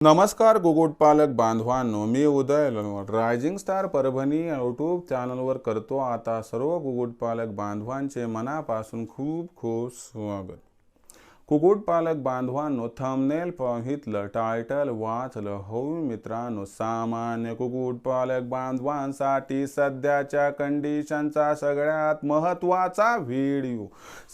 नमस्कार कुक्कुटपालक बांधवांनो मी Uday Lonwad rising star Parbhani YouTube चॅनलवर करतो आता सर्व कुक्कुटपालक बांधवांचे मनापासून खूप खूप स्वागत कुक्कुटपालक बांधवांनो थंबनेल पाहितलं टायटल वाचलं हो मित्रांनो सामान्य कुक्कुटपालक बांधवांसाठी सध्याच्या कंडिशनचा सगळ्यात महत्त्वाचा व्हिडिओ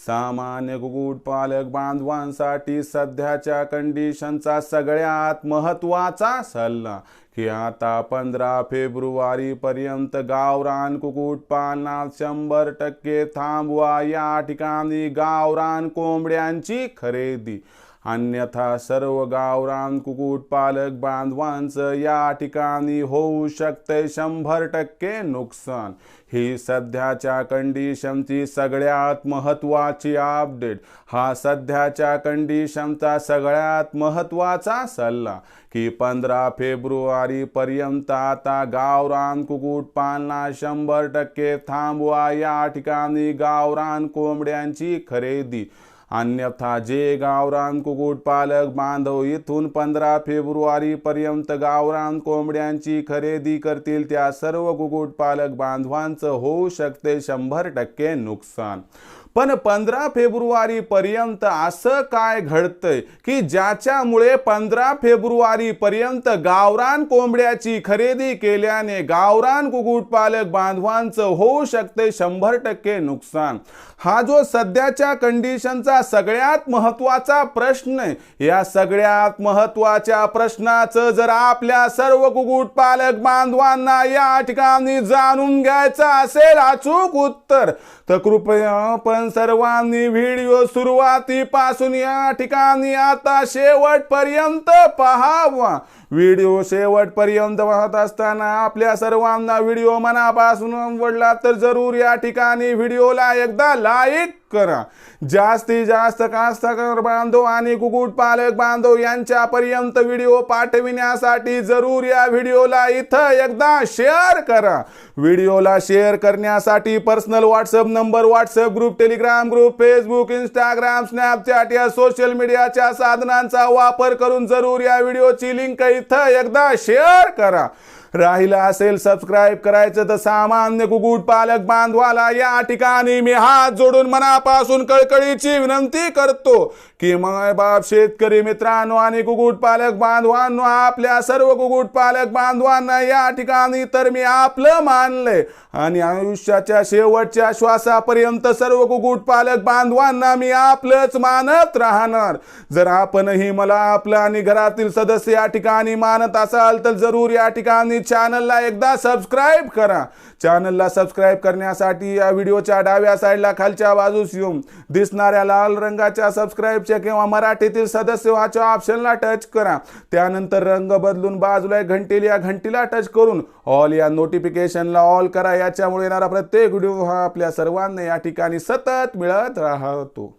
सामान्य कुक्कुटपालक बांधवांसाठी सध्याच्या कंडिशनचा सगळ्यात महत्त्वाचा सल्ला. की आता पंधरा फेब्रुवारी पर्यंत गावरान कुक्कुटपालनात शंभर टक्के थांबवा. या ठिकाणी गावरान कोंबड्यांची खरेदी. अन्यथा सर्व गावरान कुक्कुटपालक बांधवांचं या ठिकाणी होऊ शकते शंभर टक्के नुकसान. ही सध्याच्या कंडिशनची सगळ्यात महत्त्वाची अपडेट हा सध्याच्या कंडिशनचा सगळ्यात महत्त्वाचा सल्ला की पंधरा फेब्रुवारी पर्यंत आता गावरान कुक्कुटपालना शंभर टक्के थांबवा. या ठिकाणी गावरान कोंबड्यांची खरेदी. अन्यथा जे गावरान कुक्कुटपालक बांधव इथून पंधरा फेब्रुवारी पर्यंत गावरान कोंबड्यांची खरेदी करतील त्या सर्व कुक्कुटपालक बांधवांचं होऊ शकते शंभर टक्के नुकसान. पण पंधरा फेब्रुवारी पर्यंत असं काय घडतंय की ज्याच्यामुळे पंधरा फेब्रुवारी पर्यंत गावरान कोंबड्याची खरेदी केल्याने गावरान कुक्कुटपालक बांधवांचं होऊ शकते शंभर टक्के नुकसान? हा जो सध्याच्या कंडिशनचा सगळ्यात महत्त्वाचा प्रश्न आहे या सगळ्यात महत्त्वाच्या प्रश्नाचं जर आपल्या सर्व कुक्कुटपालक बांधवांना या ठिकाणी जाणून घ्यायचं असेल अचूक उत्तर तर कृपया आपण सर्वांनी व्हिडिओ सुरुवातीपासून या ठिकाणी आता शेवटपर्यंत पहावा. व्हिडिओ शेवटपर्यंत पाहत असताना आपल्या सर्वांना व्हिडिओ मनापासून आवडला तर जरूर या ठिकाणी व्हिडिओला एकदा लाईक करा. जास्तीत जास्त कास्तकार बांधव आणि कुक्कुटपालक बांधव यांच्यापर्यंत व्हिडिओ पाठविण्यासाठी जरूर या व्हिडिओला इथं एकदा शेअर करा. व्हिडिओला शेअर करण्यासाठी personal WhatsApp number WhatsApp group Telegram group Facebook Instagram Snapchat या सोशल मीडियाच्या साधनांचा वापर करून जरूर या व्हिडिओची लिंक इथं एकदा शेअर करा. राहिला असेल सबस्क्राईब करायचं तर सामान्य कुकुट पालक बांधवाला या ठिकाणी मी हात जोडून मनापासून कळकळीची विनंती करतो की माय बाप शेतकरी मित्रांनो आणि कुकुट पालक बांधवांनो आपल्या सर्व कुकुट पालक बांधवांना या ठिकाणी तर मी आपलं मानलंय आणि आयुष्याच्या शेवटच्या श्वासापर्यंत सर्व कुकुट पालक बांधवांना मी आपलंच मानत राहणार. जर आपणही मला आपलं आणि घरातील सदस्य या ठिकाणी मानत असाल तर जरूर या ठिकाणी चॅनलला एकदा सबस्क्राईब करा. चॅनलला सबस्क्राईब करण्यासाठी या व्हिडिओच्या डाव्या साईडला खालच्या बाजूस येऊन दिसणाऱ्या लाल रंगाच्या सबस्क्राईबच्या किंवा मराठीतील सदस्य व्हाच्या ऑप्शनला टच करा. त्यानंतर रंग बदलून बाजूला एक घंटील या घंटीला टच करून ऑल या नोटिफिकेशनला ऑल करा. याच्यामुळे येणारा प्रत्येक व्हिडिओ हा आपल्या सर्वांना या ठिकाणी सतत मिळत राहतो.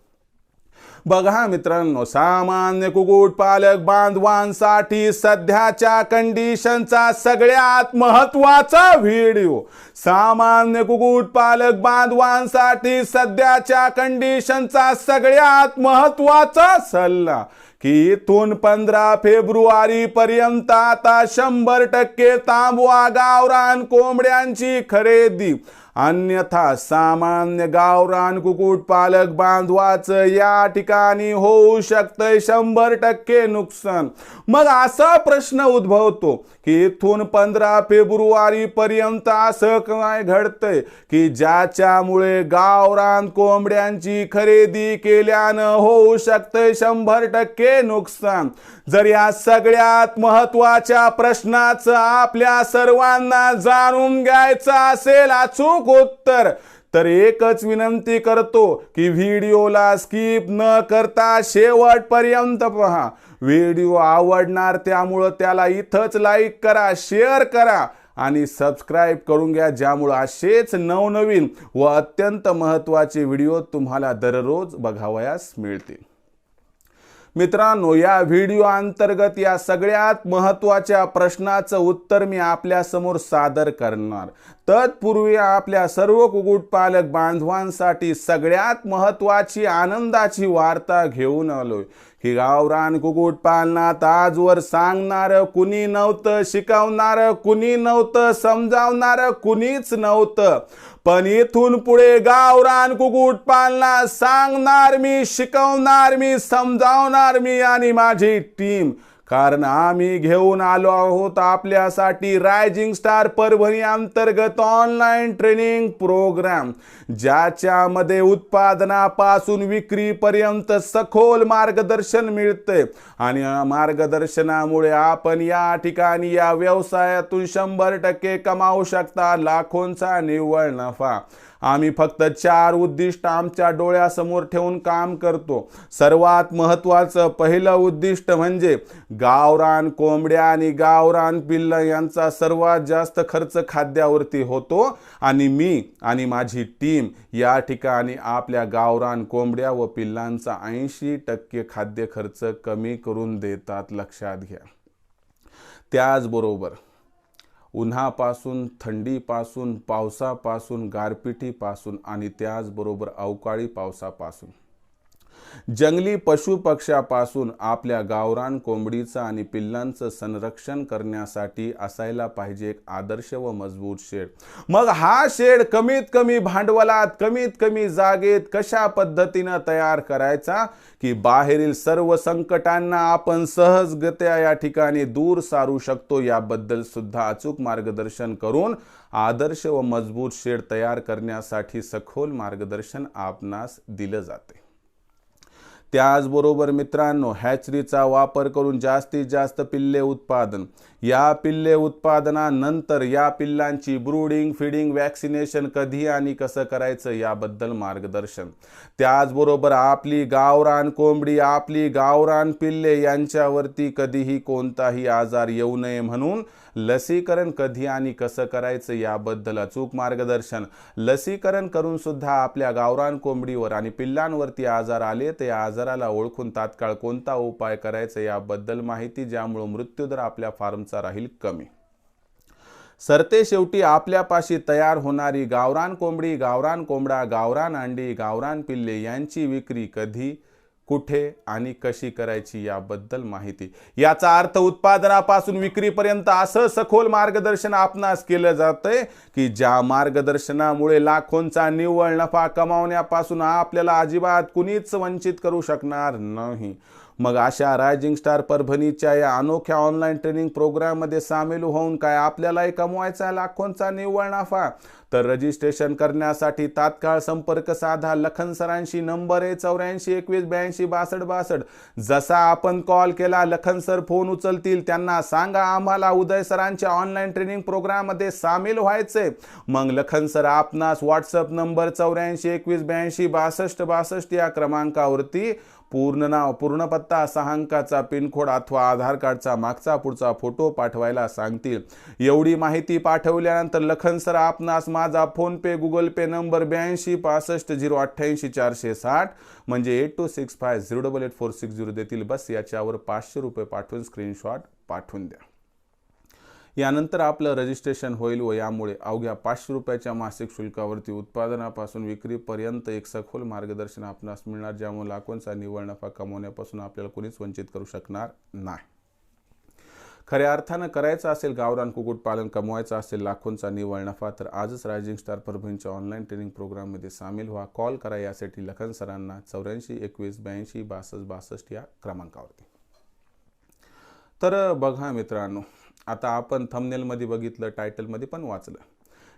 बघा मित्रांनो सामान्य कुक्कुटपालक बांधवांसाठी सध्याच्या कंडिशनचा सगळ्यात महत्त्वाचा व्हिडिओ सामान्य कुक्कुटपालक बांधवांसाठी सध्याच्या कंडिशनचा सगळ्यात महत्त्वाचा सल्ला की इथून पंधरा फेब्रुवारी पर्यंत आता शंभर टक्के तांबवा गावरान कोंबड्यांची खरेदी. अन्यथा सामान्य गावरान कुक्कुटपालक बांधवाचं या ठिकाणी होऊ शकतंय शंभर टक्के नुकसान. मग असा प्रश्न उद्भवतो की इथून पंधरा फेब्रुवारी पर्यंत असं काय घडतंय की ज्याच्यामुळे गावरान कोंबड्यांची खरेदी केल्यानं होऊ शकतंय शंभर टक्के नुकसान? जर या सगळ्यात महत्त्वाच्या प्रश्नाचं आपल्या सर्वांना जाणून घ्यायचं असेल अचूक उत्तर तर एकच विनंती करतो की व्हिडिओला स्किप न करता शेवटपर्यंत पहा. व्हिडिओ आवडणार त्यामुळं त्याला इथंच लाईक करा शेअर करा आणि सबस्क्राईब करून घ्या ज्यामुळं असेच नवनवीन व अत्यंत महत्त्वाचे व्हिडिओ तुम्हाला दररोज बघावयास मिळतील. मित्रांनो या व्हिडिओ अंतर्गत या सगळ्यात महत्त्वाच्या प्रश्नाचं उत्तर मी आपल्यासमोर सादर करणार. तत्पूर्वी आपल्या सर्व कुक्कुटपालक बांधवांसाठी सगळ्यात महत्त्वाची आनंदाची वार्ता घेऊन आलोय. ही गावरान कुक्कुटपालनात आजवर सांगणार कुणी नव्हतं शिकवणार कुणी नव्हतं समजावणार कुणीच नव्हतं. पण इथून पुढे गावरान कुक्कुटपालनात सांगणार मी शिकवणार मी समजावणार मी आणि माझी टीम कारण आम्ही घेऊन आलो आहोत आपल्यासाठी रायझिंग स्टार परभणी अंतर्गत ऑनलाईन ट्रेनिंग प्रोग्राम ज्याच्यामध्ये उत्पादनापासून विक्रीपर्यंत सखोल मार्गदर्शन मिळते. आणि मार्गदर्शनामुळे आपण या ठिकाणी या व्यवसायातून शंभर टक्के कमावू शकता लाखोंचा निव्वळ नफा. आम्ही फक्त चार उद्दिष्ट आमच्या डोळ्यासमोर ठेवून काम करतो. सर्वात महत्त्वाचं पहिलं उद्दिष्ट म्हणजे गावरान कोंबड्या आणि गावरान पिल्ल यांचा सर्वात जास्त खर्च खाद्यावरती होतो. आणि मी आणि माझी टीम या ठिकाणी आपल्या गावरान कोंबड्या व पिल्लांचा ऐंशी टक्के खाद्य खर्च कमी करून देतात लक्षात घ्या. त्याचबरोबर उन्हापासून थंडीपासून पावसापासून गारपिटीपासून आणि त्याचबरोबर अवकाळी पावसापासून. जंगली पशुपक्ष्यापासून आपल्या गावरान कोंबडीचं आणि पिल्लांचं संरक्षण करण्यासाठी असायला पाहिजे एक आदर्श व मजबूत शेड. मग हा शेड कमीत कमी भांडवलात कमीत कमी जागेत कशा पद्धतीनं तयार करायचा? की बाहेरील सर्व संकटांना आपण सहजगत्या या ठिकाणी दूर सारू शकतो याबद्दल सुद्धा अचूक मार्गदर्शन करून आदर्श व मजबूत शेड तयार करण्यासाठी सखोल मार्गदर्शन आपणास दिलं जाते. त्याचबरोबर मित्रांनो हॅचरीचा वापर करून जास्तीत जास्त पिल्ले उत्पादन. या पिल्ले उत्पादनानंतर या पिल्लांची ब्रूडिंग फिडिंग वॅक्सिनेशन कधी आणि कसं करायचं याबद्दल मार्गदर्शन. त्याचबरोबर आपली गावरान कोंबडी आपली गावरान पिल्ले यांच्यावरती कधीही कोणताही आजार येऊ नये म्हणून लसीकरण कधी आणि कसं करायचं याबद्दल अचूक मार्गदर्शन. लसीकरण करून सुद्धा आपल्या गावरान कोंबडीवर आणि पिल्लांवरती आजार आले ते आजाराला ओळखून तात्काळ कोणता उपाय करायचा याबद्दल माहिती ज्यामुळं मृत्यूदर आपल्या फार्मचा राहील कमी. सरते शेवटी आपल्यापाशी तयार होणारी गावरान कोंबडी गावरान कोंबडा गावरान अंडी गावरान पिल्ले यांची विक्री कधी? कुठे आणि कशी करायची याबद्दल माहिती. याचा अर्थ उत्पादनापासून विक्रीपर्यंत असं सखोल मार्गदर्शन आपणास केलं जातंय की ज्या मार्गदर्शनामुळे लाखोंचा निव्वळ नफा कमावण्यापासून आपल्याला अजिबात कुणीच वंचित करू शकणार नाही. मग अशा रायझिंग स्टार परभणीच्या या अनोख्या ऑनलाईन ट्रेनिंग प्रोग्राममध्ये सामील होऊन काय आपल्यालाही कमवायचा लाखोंचा निव्वळ नफा? तर रजिस्ट्रेशन करण्यासाठी तात्काळ संपर्क साधा लखन सरांशी. नंबर आहे चौऱ्याऐंशी एकवीस ब्याऐंशी बासष्ट बासष्ट. जसा आपण कॉल केला लखन सर फोन उचलतील त्यांना सांगा आम्हाला उदय सरांच्या ऑनलाईन ट्रेनिंग प्रोग्राममध्ये सामील व्हायचे मग लखन सर आपणास व्हॉट्सअप नंबर चौऱ्याऐंशी एकवीस ब्याऐंशी बासष्ट बासष्ट या क्रमांकावरती पूर्ण नाव पूर्ण पत्ता सहा अंकाचा पिनकोड अथवा आधार कार्डचा मागचा पुढचा फोटो पाठवायला सांगतील. एवढी माहिती पाठवल्यानंतर लखन सर आपणास माझा फोनपे गुगल पे नंबर ब्याऐंशी पासष्ट झिरो अठ्ठ्याऐंशी चारशे साठ म्हणजे eight two six five zero double eight four six zero देतील. बस याच्यावर पाचशे रुपये पाठवून स्क्रीनशॉट पाठवून द्या. यानंतर आपलं रजिस्ट्रेशन होईल व यामुळे अवघ्या पाचशे रुपयाच्या मासिक शुल्कावरती उत्पादनापासून विक्रीपर्यंत एक सखोल मार्गदर्शन आपणास मिळणार ज्यामुळे लाखोंचा निव्वळ नफा कमवण्यापासून आपल्याला कोणीच वंचित करू शकणार नाही. खऱ्या अर्थानं करायचं असेल गावरान कुक्कुटपालन कमवायचं असेल लाखोंचा निव्वळ नफा तर आजच रायझिंग स्टार परभणीच्या ऑनलाईन ट्रेनिंग प्रोग्राममध्ये सामील व्हा. कॉल करा यासाठी लखन सरांना चौऱ्याऐंशी एकवीस ब्याऐंशी बासष्ट बासष्ट या क्रमांकावरती. तर बघा मित्रांनो आता आपण थंबनेलमध्ये बघितलं टायटलमध्ये पण वाचलं.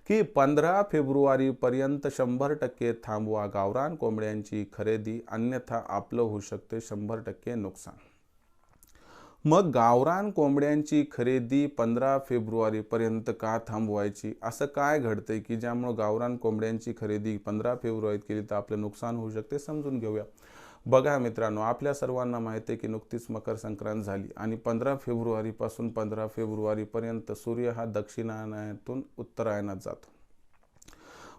की पंधरा फेब्रुवारीपर्यंत शंभर टक्के थांबवा गावरान कोंबड्यांची खरेदी अन्यथा आपलं होऊ शकते शंभर टक्के नुकसान. मग गावरान कोंबड्यांची खरेदी पंधरा फेब्रुवारीपर्यंत का थांबवायची? असं काय घडतंय की ज्यामुळं गावरान कोंबड्यांची खरेदी पंधरा फेब्रुवारीत केली तर आपलं नुकसान होऊ शकते? समजून घेऊया. बघा मित्रांनो आपल्या सर्वांना माहिती आहे की नुकतीच मकर संक्रांत झाली आणि पंधरा फेब्रुवारीपासून पंधरा फेब्रुवारीपर्यंत सूर्य हा दक्षिणायनातून उत्तरायणात जातो.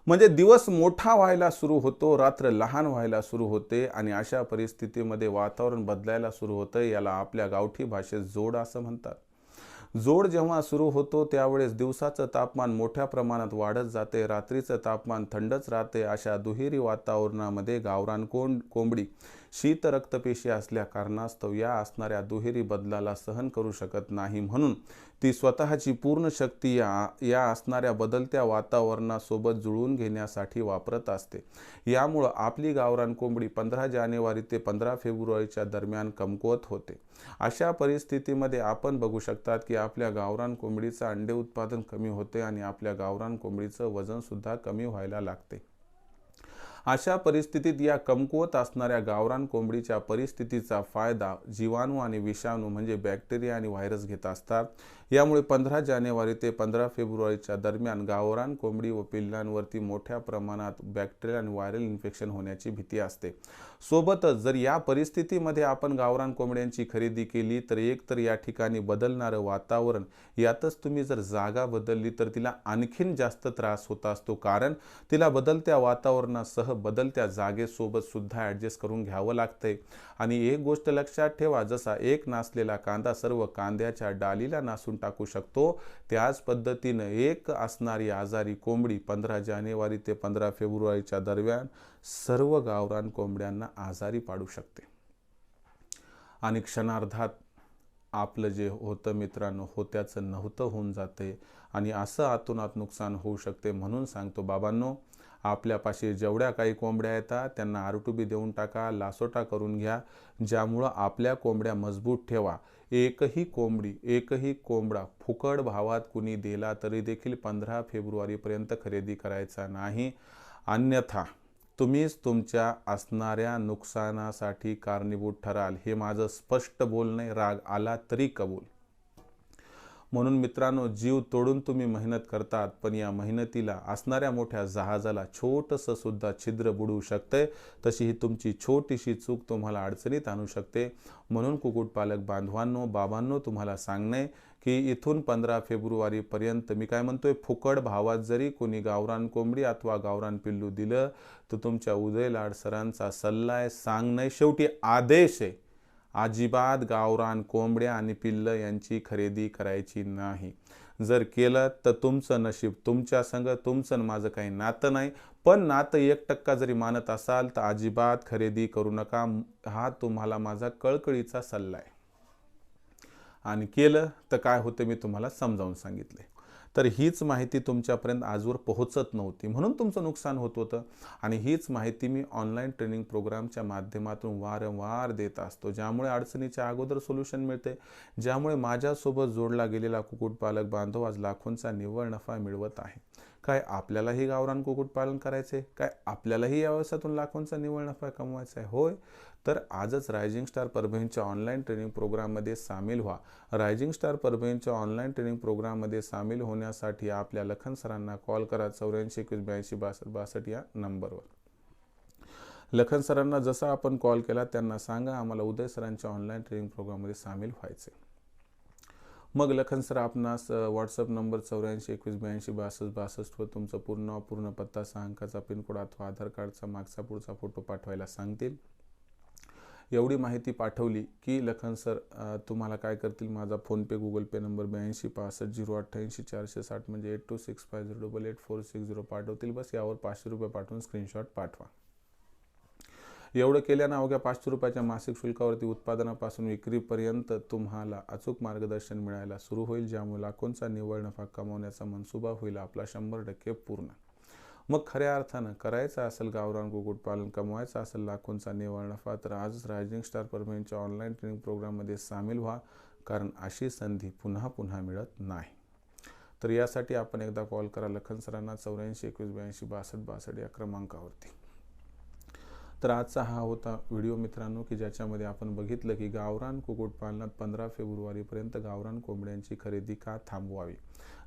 म्हणजे दिवस मोठा व्हायला सुरू होतो रात्र लहान व्हायला सुरू होते आणि अशा परिस्थितीमध्ये वातावरण बदलायला सुरू होतं याला आपल्या गावठी भाषेत जोड असं म्हणतात. जोड जेव्हा सुरू होतो त्यावेळेस दिवसाचं तापमान मोठ्या प्रमाणात वाढत जाते. रात्रीचं तापमान थंडच राहते अशा दुहेरी वातावरणामध्ये गावरान कोंड कोंबडी शीत रक्तपेशी असल्या कारणास्तव या असणाऱ्या दुहेरी बदलाला सहन करू शकत नाही म्हणून ती स्वतःची पूर्ण शक्ती या या असणाऱ्या बदलत्या वातावरणासोबत जुळवून घेण्यासाठी वापरत असते. यामुळं आपली गावरान कोंबडी पंधरा जानेवारी ते पंधरा फेब्रुवारीच्या दरम्यान कमकुवत होते. अशा परिस्थितीमध्ये आपण बघू शकतात की आपल्या गावरान कोंबडीचं अंडे उत्पादन कमी होते आणि आपल्या गावरान कोंबडीचं वजनसुद्धा कमी व्हायला लागते. अशा परिस्थितीत या कमकुवत असणाऱ्या गावरान कोंबडीच्या परिस्थितीचा फायदा जीवाणू आणि विषाणू म्हणजे बॅक्टेरिया आणि व्हायरस घेत असतात. यामुळे पंधरा जानेवारी ते पंधरा फेब्रुवारीच्या दरम्यान गावरान कोंबडी व पिल्लांवरती मोठ्या प्रमाणात बॅक्टेरिया आणि व्हायरल इन्फेक्शन होण्याची भीती असते. सोबतच जर या परिस्थितीमध्ये आपण गावरान कोंबड्यांची खरेदी केली तर एक तर या ठिकाणी बदलणारं वातावरण यातच तुम्ही जर जागा बदलली तर तिला आणखीन जास्त त्रास होत असतो. कारण तिला बदलत्या वातावरणासह बदलत्या जागेसोबत सुद्धा ॲडजस्ट करून घ्यावं लागतंय. आणि एक गोष्ट लक्षात ठेवा जसा एक नासलेला कांदा सर्व कांद्याच्या डालीला नासून टाकू शकतो त्याच पद्धतीनं एक असणारी आजारी कोंबडी पंधरा जानेवारी ते पंधरा फेब्रुवारीच्या दरम्यान सर्व गावरान कोंबड्यांना आजारी पाडू शकते. आणि क्षणार्धात आपलं जे होतं मित्रांनो होत्याचं नव्हतं होऊन जाते आणि असं आतूनात नुकसान होऊ शकते म्हणून सांगतो बाबांनो आपल्यापाशी जेवढ्या काही कोंबड्या येतात त्यांना आरटुबी देऊन टाका लासोटा करून घ्या ज्यामुळं आपल्या कोंबड्या मजबूत ठेवा. एकही कोंबडी एकही कोंबडा फुकट भावात कुणी दिला तरी देखील पंधरा फेब्रुवारीपर्यंत खरेदी करायचा नाही. अन्यथा तुम्हीच तुमच्या असणाऱ्या नुकसानासाठी कारणीभूत ठराल हे माझं स्पष्ट बोलणे राग आला तरी कबूल. म्हणून मित्रांनो जीव तोडून तुम्ही मेहनत करतात पण या मेहनतीला असणाऱ्या मोठ्या जहाजाला छोटंसं सुद्धा छिद्र बुडू शकते. तशी ही तुमची छोटीशी चूक तुम्हाला अडचणीत आणू शकते. म्हणून कुक्कुटपालक बांधवांनो बाबांनो तुम्हाला सांगणे की इथून पंधरा फेब्रुवारीपर्यंत मी काय म्हणतोय फुकट भावात जरी कोणी गावरान कोंबडी अथवा गावरान पिल्लू दिलं तर तुमच्या उदय लाड सरांचा सल्ला आहे सांगणे शेवटी आदेश आहे अजिबात गावरान कोंबड्या आणि पिल्लं यांची खरेदी करायची नाही. जर केलं तर तुमचं नशीब तुमच्या संग तुमचं माझं काही नातं नाही. पण नातं एक टक्का जरी मानत असाल तर अजिबात खरेदी करू नका. हा तुम्हाला माझा कळकळीचा सल्ला आहे. आणि केलं तर काय होतं मी तुम्हाला समजावून सांगितले. तर हीच माहिती तुमच्यापर्यंत आजवर पोहोचत नव्हती. म्हणून तुमचं नुकसान होत होतं. आणि हीच माहिती मी ऑनलाईन ट्रेनिंग प्रोग्रामच्या माध्यमातून वारंवार देत असतो. ज्यामुळे अडचणीच्या अगोदर सोल्युशन मिळते. ज्यामुळे माझ्यासोबत जोडला गेलेला कुक्कुटपालक बांधव आज लाखोंचा निव्वळ नफा मिळवत आहे. काय आपल्यालाही गावरान कुक्कुटपालन करायचे काय आपल्यालाही या व्यवसायातून लाखोंचा निव्वळ नफा कमवायचा आहे होय. तर आजच रायझिंग स्टार परभणीच्या ऑनलाईन ट्रेनिंग प्रोग्राममध्ये सामील व्हा. रायझिंग स्टार परभणीच्या ऑनलाईन ट्रेनिंग प्रोग्राममध्ये सामील होण्यासाठी आपल्या लखन सरांना कॉल करा. चौऱ्याऐंशी एकवीस ब्याऐंशी बासष्ट बासष्ट या नंबरवर लखन सरांना जसा आपण कॉल केला त्यांना सांगा आम्हाला उदय सरांच्या ऑनलाईन ट्रेनिंग प्रोग्राममध्ये सामील व्हायचे मग लखन सर आपणास व्हॉट्सअप नंबर चौऱ्याऐंशी एकवीस ब्याऐंशी बासष्ट बासष्टवर तुमचं पूर्ण पूर्ण पत्ता सहा अंकाचा पिनकोड अथवा आधार कार्डचा मागचा पुढचा फोटो पाठवायला सांगतील. एवढी माहिती पाठवली की लखन सर तुम्हाला काय करतील? माझा फोनपे गुगल पे नंबर ब्याऐंशी पासष्ट झिरो अठ्ठ्याऐंशी चारशे साठ म्हणजे eight two six five zero double eight four six zero पाठवतील. बस यावर पाचशे रुपये पाठवून स्क्रीनशॉट पाठवा. एवढं केल्यानं अवघ्या पाचशे रुपयाच्या मासिक शुल्कावरती उत्पादनापासून विक्रीपर्यंत तुम्हाला अचूक मार्गदर्शन मिळायला सुरू होईल ज्यामुळे लाखोंचा निव्वळ नफा कमावण्याचा मनसुबा होईल. आपला शंभर टक्के पूर्ण. मग खऱ्या अर्थानं करायचं असेल गावरान कुक्कुटपालन कमवायचं असेल लाखोंचा निव्वळ नफा तर आजच रायझिंग स्टार परभणीच्या ऑनलाईन ट्रेनिंग प्रोग्राममध्ये सामील व्हा कारण अशी संधी पुन्हा पुन्हा मिळत नाही. तर यासाठी आपण एकदा कॉल करा लखन सरांना चौऱ्याऐंशी एकवीस ब्याऐंशी बासष्ट बासष्ट या क्रमांकावरती. तर आजचा हा होता व्हिडिओ मित्रांनो की ज्याच्यामध्ये आपण बघितलं की गावरान कुक्कुटपालनात पंधरा फेब्रुवारीपर्यंत गावरान कोंबड्यांची खरेदी का थांबवावी?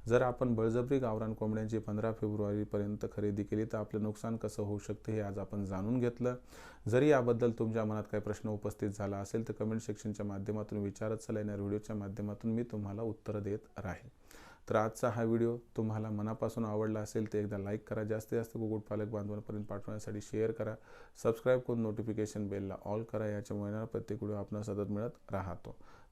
जर आपण बळजबरी गावरान कोंबड्यांची पंधरा फेब्रुवारीपर्यंत खरेदी केली तर आपलं नुकसान कसं होऊ शकतं हे आज आपण जाणून घेतलं. जरी याबद्दल तुमच्या मनात काही प्रश्न उपस्थित झाला असेल तर कमेंट सेक्शनच्या माध्यमातून विचारत चला. येणार व्हिडिओच्या माध्यमातून मी तुम्हाला उत्तरं देत राहील. तर आजचा हा व्हिडिओ तुम्हाला मनापासून आवडला असेल तर एकदा लाईक करा. जास्तीत जास्त कुक्कुटपालक बांधवांपर्यंत पाठवण्यासाठी शेअर करा. सबस्क्राईब करून नोटिफिकेशन बेलला ऑल करा. याच्यामुळे प्रत्येक व्हिडिओ आपण सतत मिळत राहतो.